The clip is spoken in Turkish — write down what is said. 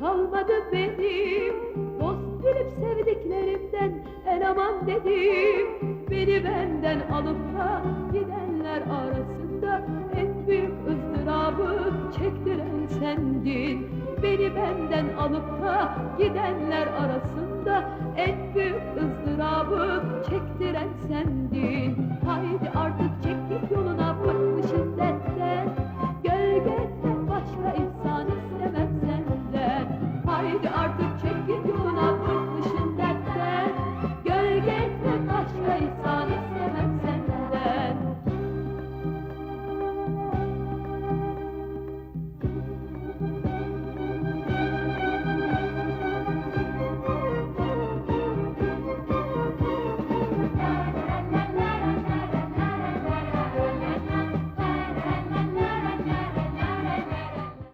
kalmadı benim. Dost bilip sevdiklerimden en aman dedim. Beni benden alıp da gidenler arasında En büyük ızdırabı çektiren sendin. Beni benden alıp da gidenler arasında En büyük ızdırabı çektiren sendin.